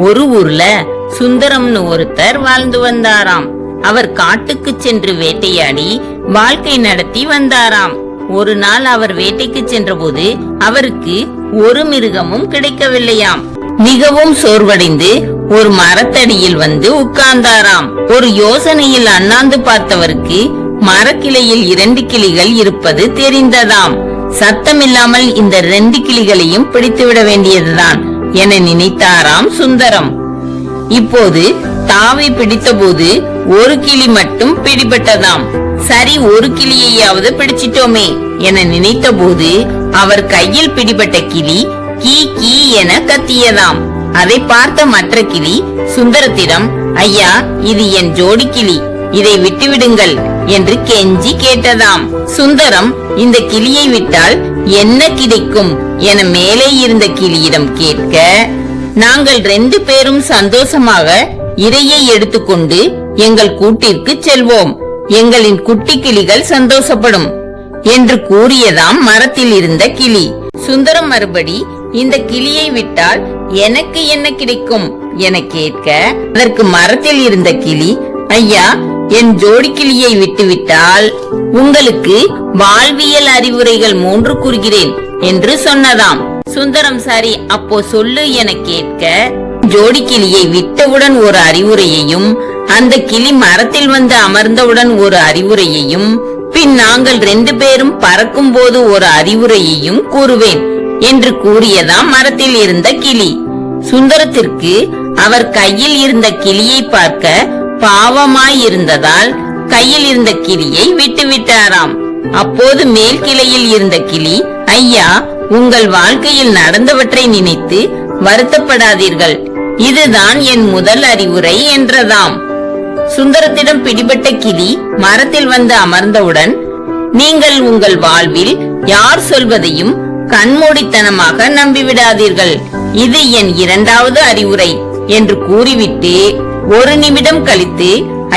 ஒரு ஊர்ல சுந்தரம்னு ஒருத்தர் வாழ்ந்து வந்தாராம். அவர் காட்டுக்கு சென்று வேட்டையாடி வாழ்க்கை நடத்தி வந்தாராம். ஒரு நாள் அவர் வேட்டைக்கு சென்றபோது அவருக்கு ஒரு மிருகமும் கிடைக்கவில்லையாம். மிகவும் சோர்வடைந்து ஒரு மரத்தடியில் வந்து உட்கார்ந்தாராம். ஒரு யோசனையில் அண்ணாந்து பார்த்தவருக்கு மரக்கிளையில் இரண்டு கிளிகள் இருப்பது தெரிந்ததாம். சத்தமில்லாமல் இந்த ரெண்டு கிளிகளையும் பிடித்துவிட வேண்டியதுதான். என நினைத்தாராம் சுந்தரம். இப்போது தாவை பிடித்தபோது ஒரு கிளி மட்டும் பிடிபட்டதாம். சரி ஒரு கிளியையாவது பிடிச்சிட்டோமே என நினைத்தபோது அவர் கையில் பிடிபட்ட கிளி கீ கீ என கத்தியதாம். அதை பார்த்த மற்ற கிளி சுந்தரத்திடம் ஐயா இது என் ஜோடி கிளி. இதை விட்டுவிடுங்கள். என்று கெஞ்சி கேட்டதாம். சுந்தரம் இந்த கிளியை விட்டால் என்ன கிடைக்கும் என மேலே இருந்த கிளியிடம் கேட்க நாங்கள் ரெண்டு பேரும் சந்தோஷமாக இரையை எடுத்துக்கொண்டு எங்கள் கூட்டிற்கு செல்வோம். எங்களின் குட்டி கிளிகள் சந்தோஷப்படும் என்று கூறியதாம் மரத்தில் இருந்த கிளி. சுந்தரம் மறுபடி இந்த கிளியை விட்டால் எனக்கு என்ன கிடைக்கும் என கேட்க அதற்கு மரத்தில் இருந்த கிளி ஐயா என் ஜோடி கிளியை விட்டுவிட்டால் உங்களுக்கு வாழ்வியல் அறிவுரைகள் மூன்று கூறுகிறேன் என்று சொன்னதாம். சுந்தரம் சாரி அப்போ சொல்லு என கேட்க ஜோடி கிளியை விட்டவுடன் ஒரு அறிவுரையையும் அந்த கிளி மரத்தில் வந்து அமர்ந்தவுடன் ஒரு அறிவுரையையும் பின் நாங்கள் ரெண்டு பேரும் பறக்கும் போது ஒரு அறிவுரையையும் கூறுவேன் என்று கூறியதாம் மரத்தில் இருந்த கிளி. சுந்தரத்திற்கு அவர் கையில் இருந்த கிளியை பார்க்க பாவமாயிருந்ததால் கையில் இருந்த கிளியை விட்டுவிட்டாராம். அப்போது மேல் கிளையில் இருந்த கிளி ஐயா உங்கள் வாழ்க்கையில் நடந்தவற்றை நினைத்து வருத்தப்படாதீர்கள். இதுதான் என் முதல் அறிவுரை என்றதாம். சுந்தரத்திடம் பிடிபட்ட கிளி மரத்தில் வந்து அமர்ந்தவுடன் நீங்கள் உங்கள் வாழ்வில் யார் சொல்வதையும் கண்மூடித்தனமாக நம்பிவிடாதீர்கள். இது என் இரண்டாவது அறிவுரை என்று கூறிவிட்டு ஒரு நிமிடம் கழித்து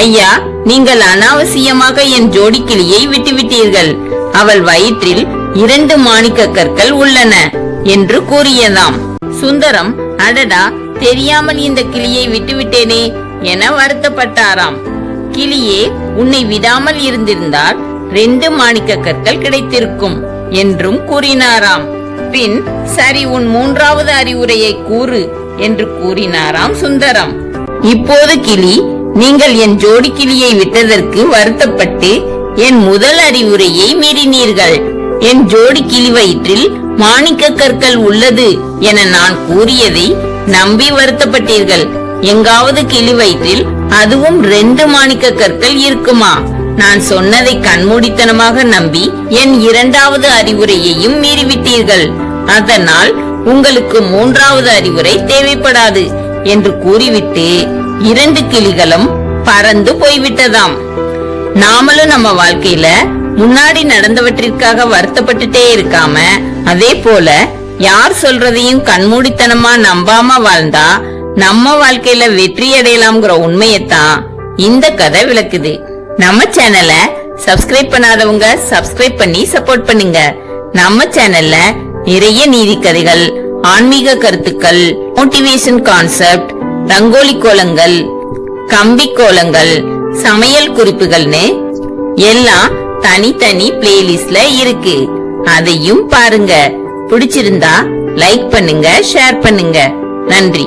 ஐயா நீங்கள் அனாவசியமாக என் ஜோடி கிளியை விட்டுவிட்டீர்கள். அவள் வயிற்றில் இரண்டு மாணிக்க கற்கள் உள்ளன என்று கூறியதாம். சுந்தரம் அடடா தெரியாமல் இந்த கிளியை விட்டுவிட்டேனே என வருத்தப்பட்டாராம். கிளியே உன்னை விடாமல் இருந்திருந்தால் ரெண்டு மாணிக்க கற்கள் கிடைத்திருக்கும் என்றும் கூறினாராம். பின் சரி உன் மூன்றாவது அறிவுரையை கூறு என்று கூறினாராம் சுந்தரம். இப்போது கிளி நீங்கள் என் ஜோடி கிளியை விட்டதற்கு வருத்தப்பட்டு என் முதல் அறிவுரையை மீறினீர்கள். என் ஜோடி கிளி வயிற்றில் மாணிக்க கற்கள் உள்ளது என நான் கூறியதை நம்பி வருத்தப்பட்டீர்கள். எங்காவது கிளி வயிற்றில் அதுவும் ரெண்டு மாணிக்க கற்கள் இருக்குமா? நான் சொன்னதை கண்மூடித்தனமாக நம்பி என் இரண்டாவது அறிவுரையையும் மீறிவிட்டீர்கள். அதனால் உங்களுக்கு மூன்றாவது அறிவுரை தேவைப்படாது. என்று கூறிவிட்டு இரண்டு கிளிகளும் பறந்து போய்விட்டதாம். நாமளும் நம்ம வாழ்க்கையில முன்னாடி நடந்தவற்றிற்காக வருத்தப்பட்டுட்டே இருக்காம அதே போல யார் சொல்றதையும் கண்மூடித்தனமா நம்பாம வாழ்ந்தா நம்ம வாழ்க்கையில வெற்றி அடையலாம்ங்கிற உண்மையத்தான் இந்த கதை விளக்குது. நம்ம சேனலை சப்ஸ்கிரைப் பண்ணாதவங்க சப்ஸ்கிரைப் பண்ணி சப்போர்ட் பண்ணுங்க. நம்ம சேனல்ல நிறைய நீதி கதைகள் ஆன்மீக கருத்துக்கள் மோட்டிவேஷன் கான்செப்ட் ரங்கோலி கோலங்கள் கம்பி கோலங்கள் சமையல் குறிப்புகள்னு எல்லாம் தனித்தனி பிளேலிஸ்ட்ல இருக்கு. அதையும் பாருங்க. பிடிச்சிருந்தா லைக் பண்ணுங்க ஷேர் பண்ணுங்க. நன்றி.